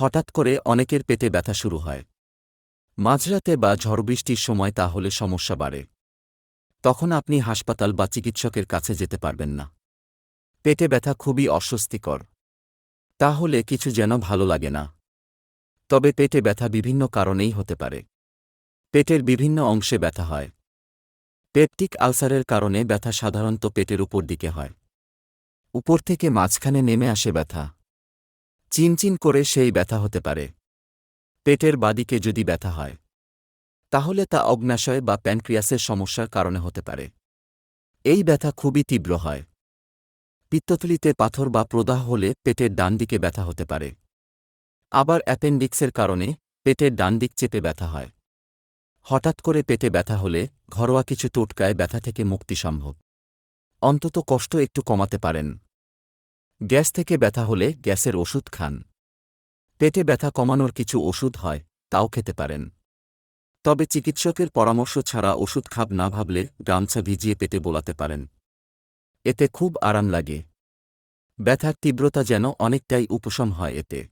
হঠাৎ করে অনেকের পেটে ব্যথা শুরু হয়। মাঝরাতে বা ঝড়বৃষ্টির সময় তা হলে সমস্যা বাড়ে। তখন আপনি হাসপাতাল বা চিকিৎসকের কাছে যেতে পারবেন না। পেটে ব্যথা খুবই অস্বস্তিকর। তাহলে কিছু যেন ভালো লাগে না। তবে পেটে ব্যথা বিভিন্ন কারণেই হতে পারে। পেটের বিভিন্ন অংশে ব্যথা হয়। পেপটিক আলসারের কারণে ব্যথা সাধারণত পেটের উপর দিকে হয়। উপর থেকে মাঝখানে নেমে আসে ব্যথা। চিনচিন করে সেই ব্যথা হতে পারে। পেটের বাদিকে যদি ব্যথা হয়, তাহলে তা অগ্নাশয় বা প্যানক্রিয়াসের সমস্যার কারণে হতে পারে। এই ব্যথা খুবই তীব্র হয়। পিত্তথলিতে পাথর বা প্রদাহ হলে পেটের ডান দিকে ব্যথা হতে পারে। আবার অ্যাপেন্ডিক্সের কারণে পেটের ডান দিক চেপে ব্যথা হয়। হঠাৎ করে পেটে ব্যথা হলে ঘরোয়া কিছু টোটকায় ব্যথা থেকে মুক্তি সম্ভব। অন্তত কষ্ট একটু কমাতে পারেন। গ্যাস থেকে ব্যথা হলে গ্যাসের ওষুধ খান। পেটে ব্যথা কমানোর কিছু ওষুধ হয়, তাও খেতে পারেন। তবে চিকিৎসকের পরামর্শ ছাড়া ওষুধ খাব না ভাবলে গামছা ভিজিয়ে পেটে বোলাতে পারেন। এতে খুব আরাম লাগে। ব্যথার তীব্রতা যেন অনেকটাই উপশম হয় এতে।